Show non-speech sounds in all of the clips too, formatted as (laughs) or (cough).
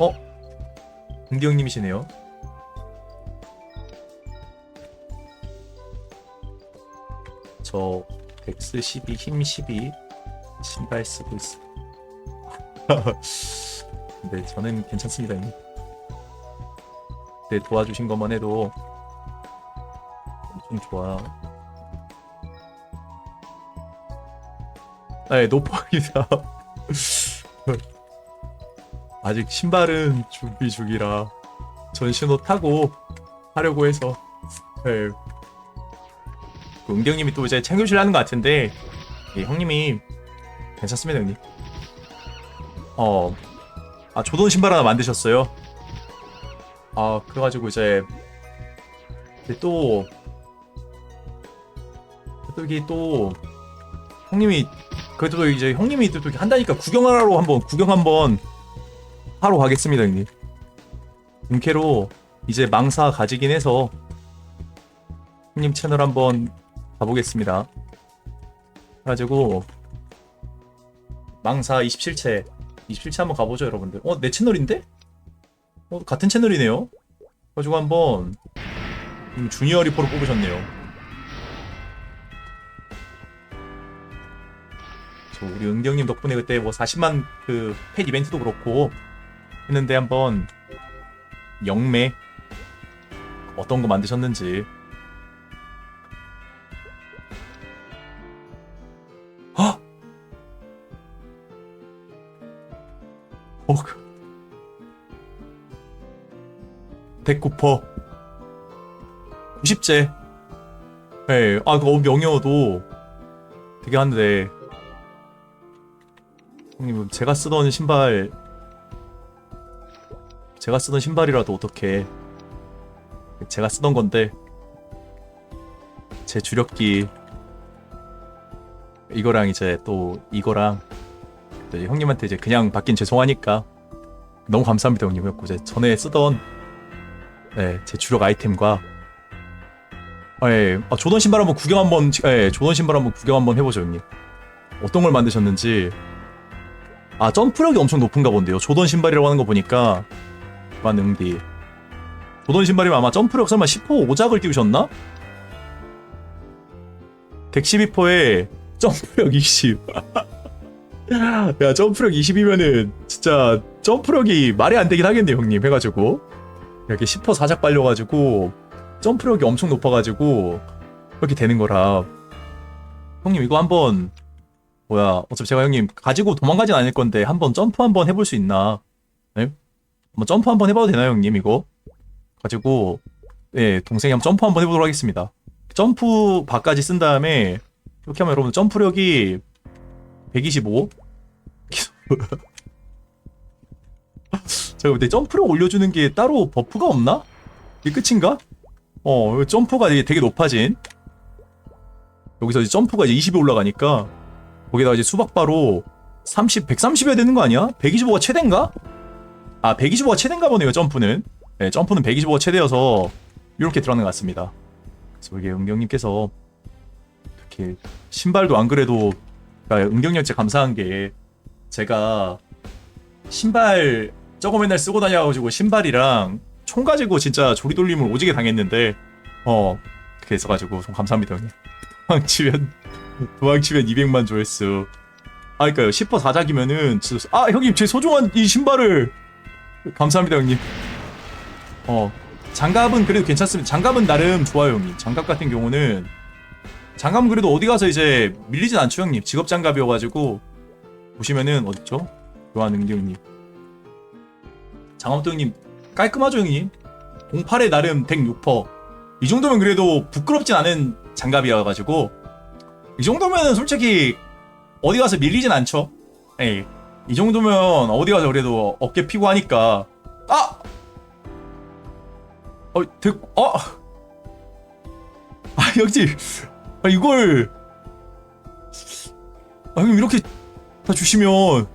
어? 은기 형님이시네요. 저 덱스 12, 힘 12 신발 쓰고 있어. (laughs) 네, 저는 괜찮습니다. 형님. 네, 도와주신 것만 해도 엄청 좋아. 네, 노포입니다. (laughs) 아직 신발은 준비 중이라 전신호 타고 하려고 해서. 네. 그 은경님이 또 이제 챙겨주려 하는 것 같은데 예, 형님이 괜찮습니다 형님. 어, 아 조던 신발 하나 만드셨어요? 아 그래가지고 이제 또또 이게 또 형님이 그래도 또 이제 형님이 또 한다니까 구경하러 한번 구경 한번 하러 가겠습니다 형님. 은캐로 이제 망사 가지긴 해서 형님 채널 한번 가보겠습니다. 그래가지고 망사 27채 27채 한번 가보죠 여러분들. 어 내 채널인데? 어 같은 채널이네요? 그래가지고 한번 음, 주니어 리퍼로 뽑으셨네요. 저 우리 은경님 덕분에 그때 뭐 40만 그펫 이벤트도 그렇고 했는데 한번 영매 어떤 거 만드셨는지. 헉! 어, 그- 데쿠퍼. 90제 예, 아 그거 명여도 되게 한데. 형님 제가 쓰던 신발 제가 쓰던 신발이라도 어떻게 제가 쓰던 건데 제 주력기 이거랑 이제 또 이거랑 또 이제 형님한테 이제 그냥 받긴 죄송하니까 너무 감사합니다 형님. 그래갖고 이제 전에 쓰던 네, 제 주력 아이템과 아, 예, 아, 조던 신발 한번 구경 한번 예, 조던 신발 한번 구경 한번 해보죠 형님. 어떤 걸 만드셨는지. 아 점프력이 엄청 높은가 본데요. 조던 신발이라고 하는 거 보니까 만응비 조던 신발이면 아마 점프력 설마 10호 5작을 띄우셨나? 덱 12포에 점프력 20 (laughs) 야 점프력 20이면은 진짜 점프력이 말이 안 되긴 하겠네 형님. 해가지고. 이렇게 10호 4작 빨려가지고 점프력이 엄청 높아가지고 그렇게 되는 거라. 형님 이거 한번 뭐야 어차피 제가 형님 가지고 도망가진 않을 건데 한번 점프 한번 해볼 수 있나? 네? 한번 점프 한번 해봐도 되나요 형님 이거 가지고 예 동생이 한번 점프 한번 해보도록 하겠습니다 점프 바까지 쓴 다음에 이렇게 하면 여러분 점프력이 125 (laughs) 제가 근데 점프력 올려주는 게 따로 버프가 없나? 이게 끝인가? 어 점프가 되게, 되게 높아진 여기서 이제 점프가 이제 20이 올라가니까 거기다가 이제 수박바로 30, 130이어야 되는 거 아니야? 125가 최대인가? 아 125가 최대인가 보네요 점프는. 네, 점프는 125가 최대여서 이렇게 들어가는 것 같습니다. 그래서 이게 은경님께서 이렇게 신발도 안 그래도 그러니까 은경님 진짜 감사한 게 제가 신발 저거 맨날 쓰고 다녀가지고 신발이랑 총 가지고 진짜 조리돌림을 오지게 당했는데 어 그렇게 해서가지고 좀 감사합니다 형님. 도망치면 (laughs) 도망치면 200만 조회수. 아 그니까요. 10% 4작이면은 진짜 아 형님 제 소중한 이 신발을 감사합니다 형님. 어 장갑은 그래도 괜찮습니다. 장갑은 나름 좋아요 형님. 장갑 같은 경우는 장갑은 그래도 어디 가서 이제 밀리진 않죠 형님? 직업 장갑이어가지고 보시면은 어딨죠? 요한 응기 형님. 장갑도 형님 깔끔하죠 형님? 08에 나름 덱 6%이 정도면 그래도 부끄럽진 않은 장갑이어가지고 이 정도면은 솔직히 어디 가서 밀리진 않죠? 에이 이 정도면 어디 가서 그래도 어깨 피고 하니까. 아! 어, 덱, 어! 아, 형님, 아, 이걸, 아, 형님, 이렇게 다 주시면,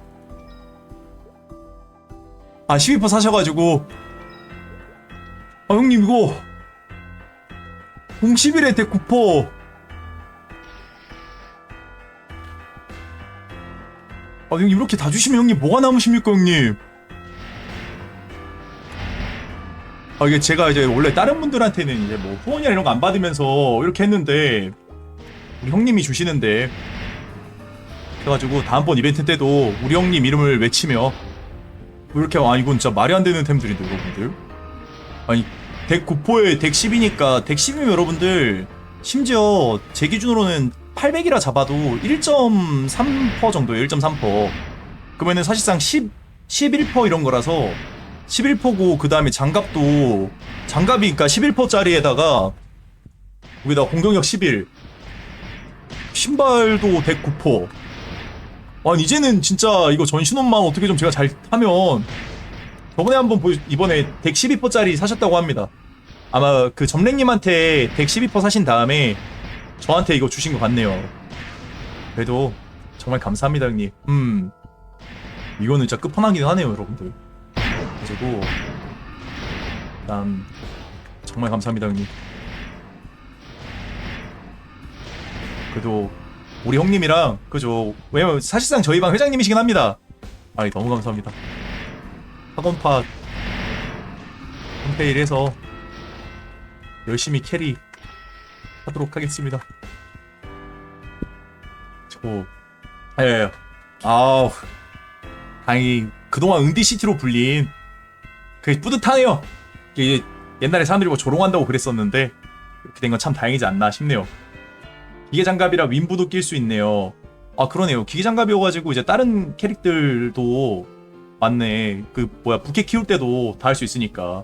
아, 12% 사셔가지고, 아, 형님, 이거, 011에 덱 9%, 아, 형님, 이렇게 다 주시면 형님, 뭐가 남으십니까, 형님? 아 이게 제가 이제 원래 다른 분들한테는 이제 뭐 후원이나 이런 거 안 받으면서 이렇게 했는데 우리 형님이 주시는데 그래가지고 다음번 이벤트 때도 우리 형님 이름을 외치며 이렇게 아 이건 진짜 말이 안 되는 템들인데 여러분들 아니 덱 9포에 덱 10이니까 덱 10이면 여러분들 심지어 제 기준으로는 800이라 잡아도 1.3% 정도예요 1.3% 그러면은 사실상 10, 11% 이런 거라서 11%고 그 다음에 장갑도 장갑이 그러니까 11%짜리에다가 여기다 공격력 11 신발도 109%. 아니 이제는 진짜 이거 전신혼만 어떻게 좀 제가 잘 타면 저번에 한번 보 이번에 덱 12%짜리 사셨다고 합니다. 아마 그 점랭님한테 덱12% 사신 다음에 저한테 이거 주신 것 같네요. 그래도 정말 감사합니다 형님. 음 이거는 진짜 끝판왕이긴 하네요 여러분들. 가지고 일단 정말 감사합니다 형님. 그래도 우리 형님이랑 그죠 왜냐면 사실상 저희 방 회장님이시긴 합니다 아이 너무 감사합니다 학원파 홈페이를 해서 열심히 캐리 하도록 하겠습니다 저 예, 아우 다행히 그동안 응디시티로 불린 그게 뿌듯하네요 이게 옛날에 사람들이 뭐 조롱한다고 그랬었는데 이렇게 된 건 참 다행이지 않나 싶네요 기계 장갑이라 윈부도 낄 수 있네요. 아 그러네요. 기계 장갑이어가지고 이제 다른 캐릭들도 맞네. 그 뭐야 부캐 키울 때도 다 할 수 있으니까.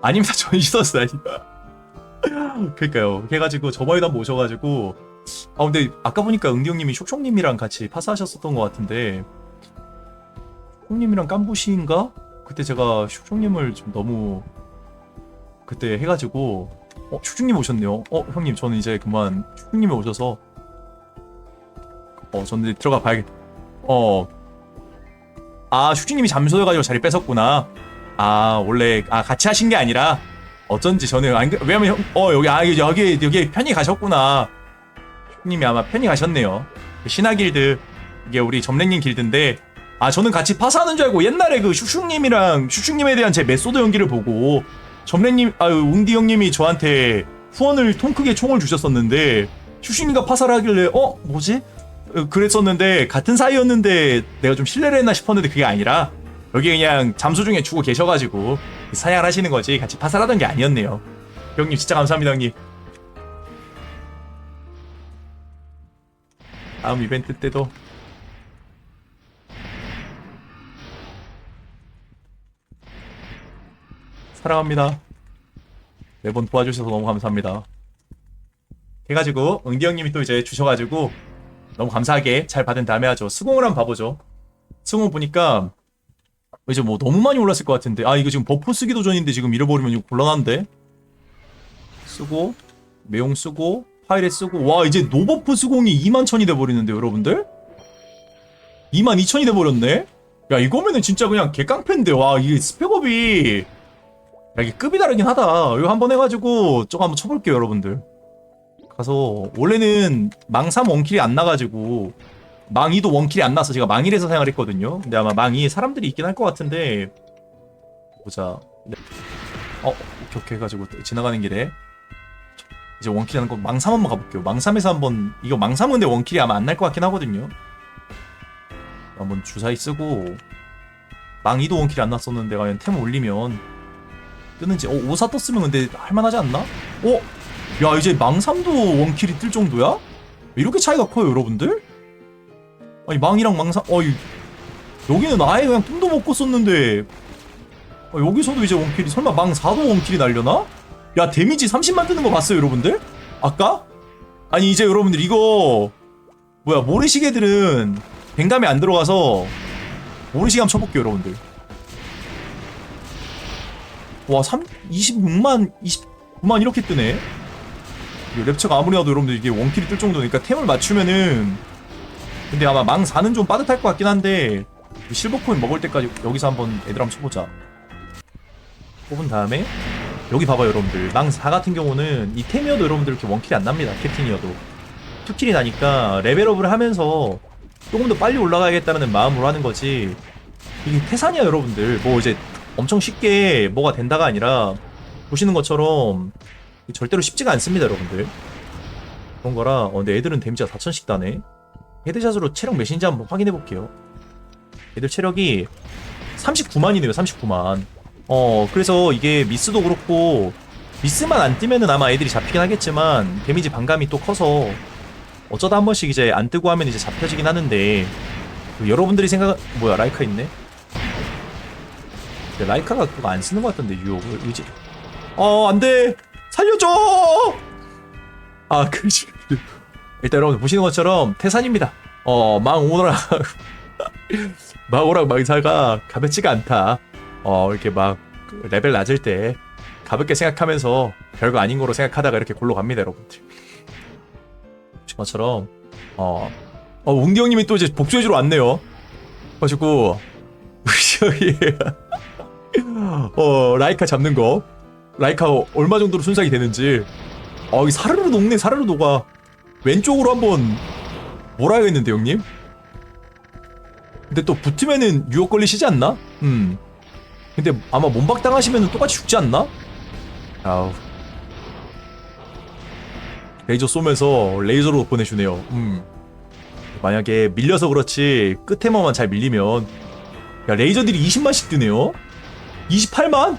아니면 다 전시서스 아니야. 그러니까요. 그래가지고 저번에도 한번 오셔가지고 아 근데 아까 보니까 응디 형님이 쇽쇽님이랑 같이 파스하셨었던 것 같은데 쇽님이랑 깜부시인가? 그때 제가 쇽쇽님을 좀 너무 그때 해가지고 어, 슈중님 오셨네요. 어, 형님, 저는 이제 그만 슈중님이 오셔서 어, 저는 이제 들어가 봐야겠. 어, 아, 슈중님이 잠수해가지고 자리 뺏었구나. 아, 원래 아 같이 하신 게 아니라 어쩐지 저는 안 그- 왜냐면 형, 어 여기 아 여기 여기 편히 가셨구나. 슈중님이 아마 편히 가셨네요. 신화 길드 이게 우리 점랭님 길드인데 아 저는 같이 파사하는 줄 알고 옛날에 그 슈슈님이랑 슈슈님에 대한 제 메소드 연기를 보고 점례님, 아유, 웅디 형님이 저한테 후원을 통 크게 총을 주셨었는데, 슈슈님과 파사를 하길래, 어? 뭐지? 어, 그랬었는데, 같은 사이였는데, 내가 좀 신뢰를 했나 싶었는데, 그게 아니라, 여기 그냥 잠수 중에 주고 계셔가지고, 사냥을 하시는 거지, 같이 파살하던 게 아니었네요. 형님, 진짜 감사합니다, 형님. 다음 이벤트 때도 사랑합니다. 매번 도와주셔서 너무 감사합니다. 해가지고 응디 형님이 또 이제 주셔가지고 너무 감사하게 잘 받은 다음에 하죠. 수공을 한번 봐보죠. 수공 보니까 이제 뭐 너무 많이 올랐을 것 같은데. 아 이거 지금 버프 쓰기 도 전인데 지금 잃어버리면 이거 곤란한데? 쓰고 매용 쓰고 파일에 쓰고. 와 이제 노버프 수공이 2만 천이 돼버리는데 여러분들? 2만 2천이 돼버렸네? 야 이거면은 진짜 그냥 개깡패인데. 와 이게 스펙업이 야, 이게 급이 다르긴 하다. 이거 한번 해가지고 저거 한번 쳐볼게요, 여러분들. 가서 원래는 망3 원킬이 안 나가지고 망2도 원킬이 안 나서 제가 망1에서 사용했거든요. 근데 아마 망2에 사람들이 있긴 할 것 같은데 보자. 네. 어, 오케이 해가지고 지나가는 길에 이제 원킬 하는 거 망3 한번 가볼게요. 망3에서 한번 이거 망3은 근데 원킬이 아마 안 날 것 같긴 하거든요. 한번 주사위 쓰고 망2도 원킬이 안 났었는데 과연 템 올리면 뜨는지 어 오사 떴으면 근데 할만하지 않나? 어? 야 이제 망삼도 원킬이 뜰 정도야? 이렇게 차이가 커요 여러분들? 아니 망이랑 망삼 어이 여기는 아예 그냥 꿈도 먹고 썼는데 어, 여기서도 이제 원킬이 설마 망 4도 원킬이 날려나? 야 데미지 30만 뜨는 거 봤어요 여러분들? 아까? 아니 이제 여러분들 이거 뭐야 모래시계들은 뱅감에 안 들어가서 모래시계 한번 쳐볼게요 여러분들 와, 3, 26만, 29만 이렇게 뜨네? 이 랩처가 아무리 나도 여러분들 이게 원킬이 뜰 정도니까 템을 맞추면은 근데 아마 망 4는 좀 빠듯할 것 같긴 한데 실버 코인 먹을 때까지 여기서 한번 애들 한번 쳐보자. 뽑은 다음에 여기 봐봐요 여러분들. 망 4 같은 경우는 이 템이어도 여러분들 이렇게 원킬이 안 납니다 캡틴이어도. 투킬이 나니까 레벨업을 하면서 조금 더 빨리 올라가야겠다는 마음으로 하는 거지. 이게 태산이야 여러분들. 뭐 이제 엄청 쉽게 뭐가 된다가 아니라 보시는 것처럼 절대로 쉽지가 않습니다 여러분들. 그런 거라 어, 근데 애들은 데미지가 4천씩 다네 헤드샷으로 체력 몇인지 한번 확인해 볼게요. 애들 체력이 39만이네요 39만. 어 그래서 이게 미스도 그렇고 미스만 안 뜨면은 아마 애들이 잡히긴 하겠지만 데미지 반감이 또 커서 어쩌다 한 번씩 이제 안 뜨고 하면 이제 잡혀지긴 하는데 그 여러분들이 생각 뭐야 라이카 있네? 라이카가 그거 안 쓰는 것 같던데 유혹을. 의지. 어 안돼! 살려줘! 아 (laughs) 그지 일단 여러분 보시는 것처럼 태산입니다. 어 망오락 (laughs) 망오락 망사가 가볍지가 않다. 어 이렇게 막 레벨 낮을 때 가볍게 생각하면서 별거 아닌 거로 생각하다가 이렇게 골로 갑니다 여러분들. 보신 것처럼 어, 어 웅디 형님이 또 이제 복수해주러 왔네요. 가지고 (laughs) 저기 어 라이카 잡는 거. 라이카 얼마 정도로 순삭이 되는지. 어, 이 사르르 녹네 사르르 녹아 왼쪽으로 한번 몰아야겠는데 형님? 근데 또 붙으면은 유혹 걸리시지 않나? 음. 근데 아마 몸박 당하시면 똑같이 죽지 않나? 아우. 레이저 쏘면서 레이저로 보내주네요. 음. 만약에 밀려서 그렇지 끝에만 잘 밀리면. 야 레이저들이 20만씩 뜨네요. 28만?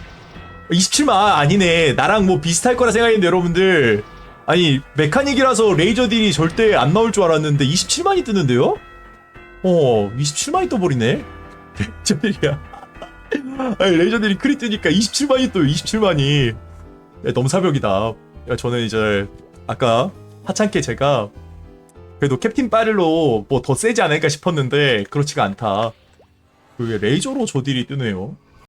27만? 아, 아니네. 나랑 뭐 비슷할 거라 생각했는데 여러분들 아니 메카닉이라서 레이저 딜이 절대 안 나올 줄 알았는데 27만이 뜨는데요? 어 27만이 떠버리네. 레이저 딜이야. 아니 레이저 딜이 크리 뜨니까 27만이 떠요 27만이. 야, 너무 사벽이다. 야, 저는 이제 아까 하찮게 제가 그래도 캡틴 빠를로 뭐 더 세지 않을까 싶었는데 그렇지가 않다. 그게 레이저로 조딜이 뜨네요